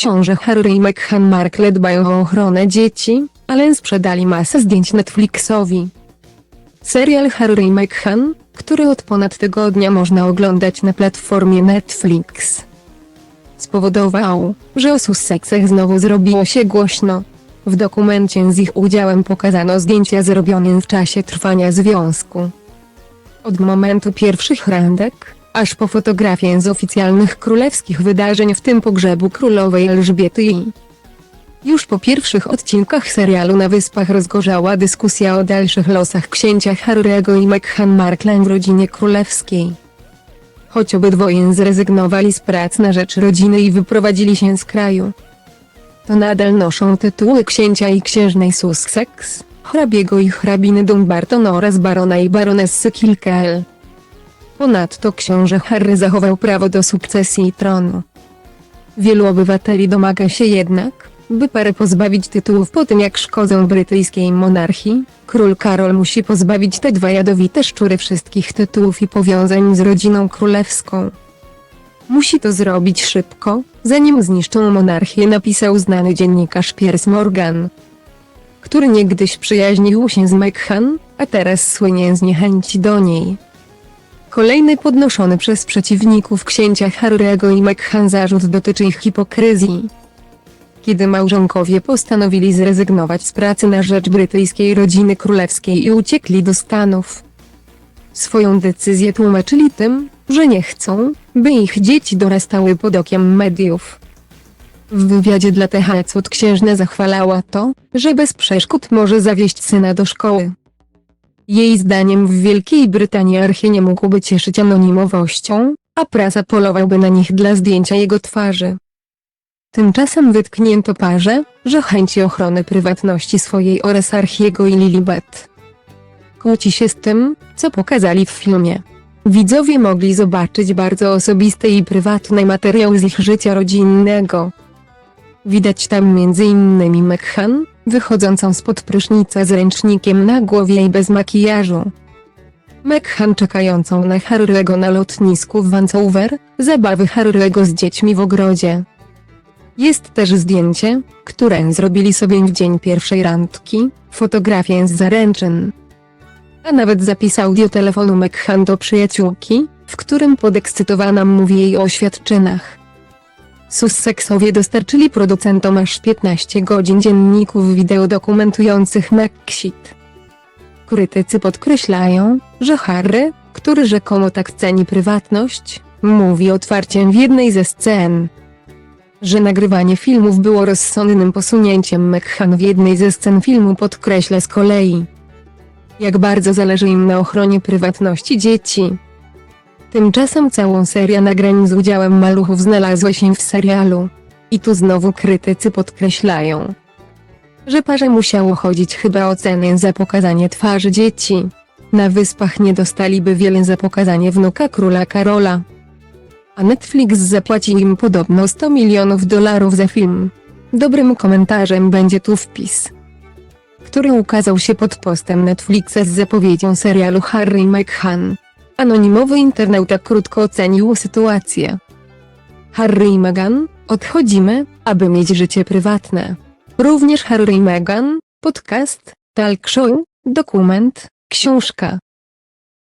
książę Harry i Meghan Markle dbają o ochronę dzieci, ale sprzedali masę zdjęć Netflixowi. Serial Harry i Meghan, który od ponad tygodnia można oglądać na platformie Netflix, spowodował, że o Sussexach znowu zrobiło się głośno. W dokumencie z ich udziałem pokazano zdjęcia zrobione w czasie trwania związku. Od momentu pierwszych randek, aż po fotografię z oficjalnych królewskich wydarzeń w tym pogrzebu królowej Elżbiety i już po pierwszych odcinkach serialu na Wyspach rozgorzała dyskusja o dalszych losach księcia Harry'ego i Meghan Markle w rodzinie królewskiej. Choć obydwoje zrezygnowali z prac na rzecz rodziny i wyprowadzili się z kraju, to nadal noszą tytuły księcia i księżnej Sussex, hrabiego i hrabiny Dumbarton oraz barona i baronessy Kilkeel. Ponadto książę Harry zachował prawo do sukcesji tronu. Wielu obywateli domaga się jednak, by parę pozbawić tytułów po tym jak szkodzą brytyjskiej monarchii, król Karol musi pozbawić te dwa jadowite szczury wszystkich tytułów i powiązań z rodziną królewską. Musi to zrobić szybko, zanim zniszczą monarchię napisał znany dziennikarz Piers Morgan, który niegdyś przyjaźnił się z Meghan, a teraz słynie z niechęci do niej. Kolejny podnoszony przez przeciwników księcia Harry'ego i Meghan zarzut dotyczy ich hipokryzji. Kiedy małżonkowie postanowili zrezygnować z pracy na rzecz brytyjskiej rodziny królewskiej i uciekli do Stanów. Swoją decyzję tłumaczyli tym, że nie chcą, by ich dzieci dorastały pod okiem mediów. W wywiadzie dla THC księżna zachwalała to, że bez przeszkód może zawieźć syna do szkoły. Jej zdaniem w Wielkiej Brytanii archi nie mógłby cieszyć anonimowością, a prasa polowałby na nich dla zdjęcia jego twarzy. Tymczasem wytknięto parze, że chęci ochrony prywatności swojej oraz Archiego i Lilibet kłóci się z tym, co pokazali w filmie. Widzowie mogli zobaczyć bardzo osobisty i prywatny materiał z ich życia rodzinnego. Widać tam m.in. Meghan, wychodzącą spod prysznica z ręcznikiem na głowie i bez makijażu. Meghan czekającą na Harry'ego na lotnisku w Vancouver, zabawy Harry'ego z dziećmi w ogrodzie. Jest też zdjęcie, które zrobili sobie w dzień pierwszej randki, fotografię z zaręczyn. A nawet zapis audio telefonu Meghan do przyjaciółki, w którym podekscytowana mówi jej o oświadczynach. Sussexowie dostarczyli producentom aż 15 godzin dzienników wideo dokumentujących Megxit. Krytycy podkreślają, że Harry, który rzekomo tak ceni prywatność, mówi otwarcie w jednej ze scen, że nagrywanie filmów było rozsądnym posunięciem Meghan w jednej ze scen filmu podkreśla z kolei, jak bardzo zależy im na ochronie prywatności dzieci. Tymczasem całą serię nagrań z udziałem maluchów znalazła się w serialu. I tu znowu krytycy podkreślają, że parze musiało chodzić chyba o cenę za pokazanie twarzy dzieci. Na wyspach nie dostaliby wiele za pokazanie wnuka króla Karola. A Netflix zapłacił im podobno 100 milionów dolarów za film. Dobrym komentarzem będzie tu wpis który ukazał się pod postem Netflixa z zapowiedzią serialu Harry i. Anonimowy internauta krótko ocenił sytuację. Harry i Meghan, odchodzimy, aby mieć życie prywatne. Również Harry i Meghan, podcast, talk show, dokument, książka.